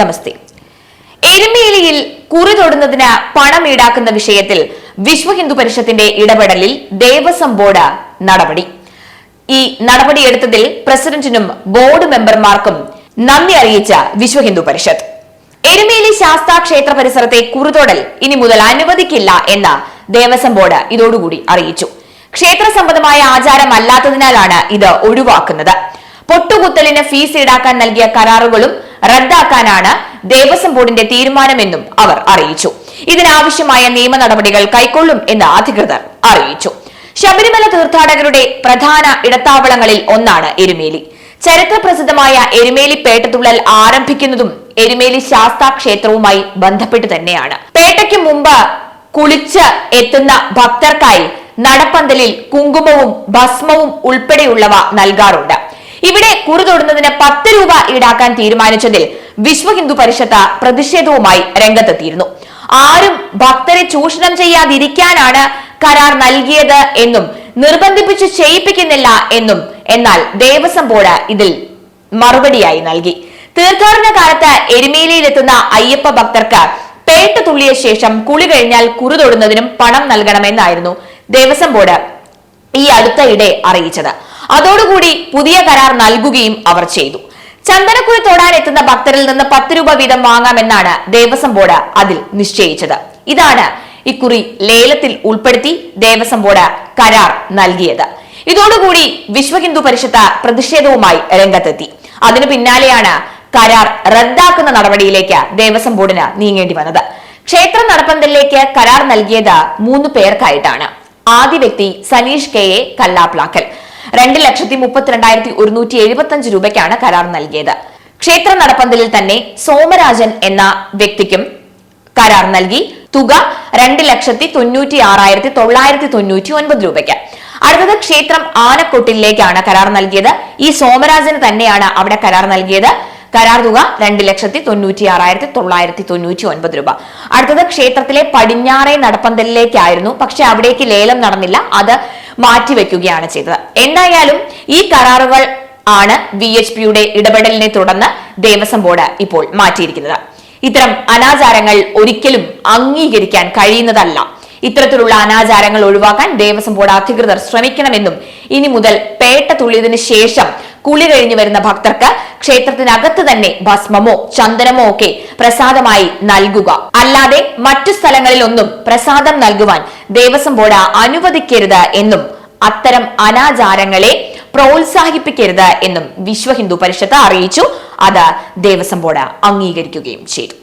നമസ്തേ. എരുമേലിയിൽ കുറി തൊടുന്നതിന് പണം ഈടാക്കുന്ന വിഷയത്തിൽ വിശ്വ ഹിന്ദു പരിഷത്തിന്റെ ഇടപെടലിൽ ദേവസ്വം ബോർഡ് നടപടി. ഈ നടപടിയെടുത്തതിൽ പ്രസിഡന്റിനും ബോർഡ് മെമ്പർമാർക്കും നന്ദി അറിയിച്ച വിശ്വ ഹിന്ദു പരിഷത്ത്. എരുമേലി ശാസ്താ ക്ഷേത്ര പരിസരത്തെ കുറുതൊടൽ ഇനി മുതൽ അനുവദിക്കില്ല എന്ന് ദേവസ്വം ബോർഡ് ഇതോടുകൂടി അറിയിച്ചു. ക്ഷേത്ര സംബന്ധമായ ആചാരമല്ലാത്തതിനാലാണ് ഇത് ഒഴിവാക്കുന്നത്. പൊട്ടുകുത്തലിന് ഫീസ് ഈടാക്കാൻ നൽകിയ കരാറുകളും റദ്ദാക്കാനാണ് ദേവസ്വം ബോർഡിന്റെ തീരുമാനമെന്നും അവർ അറിയിച്ചു. ഇതിനാവശ്യമായ നിയമ നടപടികൾ കൈക്കൊള്ളും എന്ന് അധികൃതർ അറിയിച്ചു. ശബരിമല തീർത്ഥാടകരുടെ പ്രധാന ഇടത്താവളങ്ങളിൽ ഒന്നാണ് എരുമേലി. ചരിത്രപ്രസിദ്ധമായ എരുമേലി പേട്ടതുള്ളൽ ആരംഭിക്കുന്നതും എരുമേലി ശാസ്താ ക്ഷേത്രവുമായി ബന്ധപ്പെട്ട് തന്നെയാണ്. പേട്ടയ്ക്ക് മുമ്പ് കുളിച്ച് എത്തുന്ന ഭക്തർക്കായി നടപ്പന്തലിൽ കുങ്കുമവും ഭസ്മവും ഉൾപ്പെടെയുള്ളവ നൽകാറുണ്ട്. ഇവിടെ കുറി തൊടുന്നതിന് പത്ത് രൂപ ഈടാക്കാൻ തീരുമാനിച്ചതിൽ വിശ്വ ഹിന്ദു പരിഷത്ത് പ്രതിഷേധവുമായി രംഗത്തെത്തിയിരുന്നു. ആരും ഭക്തരെ ചൂഷണം ചെയ്യാതിരിക്കാനാണ് കരാർ നൽകിയത് എന്നും നിർബന്ധിപ്പിച്ച് ചെയ്യിപ്പിക്കുന്നില്ല എന്നും എന്നാൽ ദേവസ്വം ബോർഡ് ഇതിൽ മറുപടിയായി നൽകി. തീർത്ഥാടന കാലത്ത് എരുമേലിയിലെത്തുന്ന അയ്യപ്പ ഭക്തർക്ക് പേട്ട തുള്ളിയ ശേഷം കുളി കഴിഞ്ഞാൽ കുറി തൊടുന്നതിനും പണം നൽകണമെന്നായിരുന്നു ദേവസ്വം ബോർഡ് ഈ അടുത്തയിടെ അറിയിച്ചത്. അതോടുകൂടി പുതിയ കരാർ നൽകുകയും അവർ ചെയ്തു. ചന്ദനക്കുഴി തൊടാൻ എത്തുന്ന ഭക്തരിൽ നിന്ന് പത്ത് രൂപ വീതം വാങ്ങാമെന്നാണ് ദേവസ്വം ബോർഡ് അതിൽ നിശ്ചയിച്ചത്. ഇതാണ് ഇക്കുറി ലേലത്തിൽ ഉൾപ്പെടുത്തി ദേവസ്വം ബോർഡ് കരാർ നൽകിയത്. ഇതോടുകൂടി വിശ്വ ഹിന്ദു പരിഷത്ത് പ്രതിഷേധവുമായി രംഗത്തെത്തി. അതിനു പിന്നാലെയാണ് കരാർ റദ്ദാക്കുന്ന നടപടിയിലേക്ക് ദേവസ്വം ബോർഡിന് നീങ്ങേണ്ടി വന്നത്. ക്ഷേത്ര നടപ്പന്തലിലേക്ക് കരാർ നൽകിയത് മൂന്ന് പേർക്കായിട്ടാണ്. ആദ്യ വ്യക്തി സനീഷ് കെ. എ. കല്ലാപ്ലാക്കൽ. രണ്ട് ലക്ഷത്തി മുപ്പത്തിരണ്ടായിരത്തി ഒരുന്നൂറ്റി എഴുപത്തി രൂപയ്ക്കാണ് കരാർ നൽകിയത്. ക്ഷേത്ര നടപ്പന്തലിൽ തന്നെ സോമരാജൻ എന്ന വ്യക്തിക്കും കരാർ നൽകി. തുക രണ്ട് ലക്ഷത്തി തൊണ്ണൂറ്റി ആറായിരത്തി തൊള്ളായിരത്തി തൊണ്ണൂറ്റി ഒൻപത് രൂപയ്ക്ക്. അടുത്തത് ക്ഷേത്രം ആനക്കൊട്ടിലേക്കാണ് കരാർ നൽകിയത്. ഈ സോമരാജന് തന്നെയാണ് അവിടെ കരാർ നൽകിയത്. കരാർ തുക രണ്ട് ലക്ഷത്തി തൊണ്ണൂറ്റി ആറായിരത്തി തൊള്ളായിരത്തി തൊണ്ണൂറ്റി ഒൻപത് രൂപ. അടുത്തത് ക്ഷേത്രത്തിലെ പടിഞ്ഞാറേ നടപ്പന്തലിലേക്കായിരുന്നു. പക്ഷെ അവിടേക്ക് ലേലം നടന്നില്ല. അത് മാറ്റിവെക്കുകയാണ് ചെയ്തത്. എന്തായാലും ഈ കരാറുകൾ ആണ് വി എച്ച് പിയുടെ ഇടപെടലിനെ തുടർന്ന് ദേവസ്വം ബോർഡ് ഇപ്പോൾ മാറ്റിയിരിക്കുന്നത്. ഇത്തരം അനാചാരങ്ങൾ ഒരിക്കലും അംഗീകരിക്കാൻ കഴിയുന്നതല്ല. ഇത്തരത്തിലുള്ള അനാചാരങ്ങൾ ഒഴിവാക്കാൻ ദേവസ്വം ബോർഡ് അധികൃതർ ശ്രമിക്കണമെന്നും ഇനി മുതൽ പേട്ട തുള്ളിയതിനു ശേഷം കുളി കഴിഞ്ഞു വരുന്ന ഭക്തർക്ക് ക്ഷേത്രത്തിനകത്ത് തന്നെ ഭസ്മമോ ചന്ദനമോ ഒക്കെ പ്രസാദമായി നൽകുക. അല്ലാതെ മറ്റു സ്ഥലങ്ങളിലൊന്നും പ്രസാദം നൽകുവാൻ ദേവസ്വം ബോർഡ് അനുവദിക്കരുത് എന്നും അത്തരം അനാചാരങ്ങളെ പ്രോത്സാഹിപ്പിക്കരുത് എന്നും വിശ്വ ഹിന്ദു പരിഷത്ത് അറിയിച്ചു. അത് ദേവസ്വം ബോർഡ് അംഗീകരിക്കുകയും ചെയ്തു.